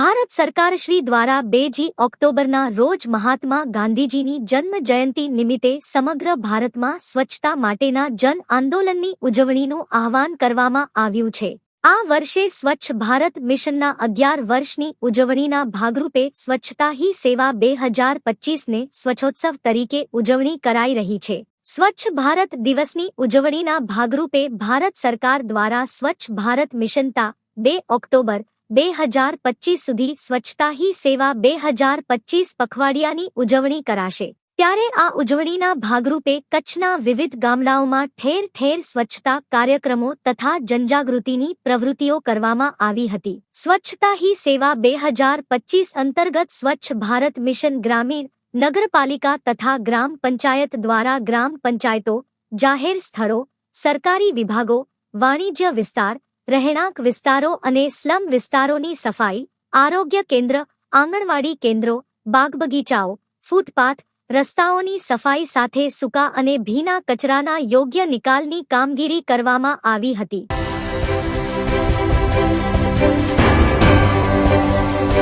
ભારત સરકાર શ્રી દ્વારા બે જી ઓક્ટોબરના રોજ મહાત્મા ગાંધીજીની જન્મ જયંતિ નિમિત્તે સમગ્ર ભારતમાં સ્વચ્છતા માટેના જન આંદોલનની ઉજવણીનું આહવાન કરવામાં આવ્યું છે. આ વર્ષે સ્વચ્છ ભારત મિશનના અગિયાર વર્ષની ઉજવણીના ભાગરૂપે સ્વચ્છતા હી સેવા બે હજાર પચીસને સ્વચ્છોત્સવ તરીકે ઉજવણી કરાઈ રહી છે. સ્વચ્છ ભારત દિવસની ઉજવણીના ભાગરૂપે ભારત સરકાર દ્વારા સ્વચ્છ ભારત મિશનતા બે ઓક્ટોબર બે હજાર પચીસ સુધી સ્વચ્છતા હી સેવા બે હજાર પચીસ પખવાડિયાની ઉજવણી કરાશે. ત્યારે આ ઉજવણીના ભાગરૂપે કચ્છના વિવિધ ગામડાઓમાં ઠેર ઠેર સ્વચ્છતા કાર્યક્રમો તથા જનજાગૃતિની પ્રવૃત્તિઓ કરવામાં આવી હતી. સ્વચ્છતા હી સેવા બે હજાર પચીસ અંતર્ગત સ્વચ્છ ભારત મિશન ગ્રામીણ, નગરપાલિકા તથા ગ્રામ પંચાયત દ્વારા ગ્રામ પંચાયતો, જાહેર સ્થળો, સરકારી વિભાગો, વાણિજ્ય વિસ્તાર રહેણાંક વિસ્તારો અને સ્લમ વિસ્તારોની સફાઈ, આરોગ્ય કેન્દ્ર, આંગણવાડી કેન્દ્રો બાગ બગીચાઓ ફૂટપાથ, રસ્તાઓની સફાઈ સાથે સૂકા અને ભીના કચરાના યોગ્ય નિકાલની કામગીરી કરવામાં આવી હતી.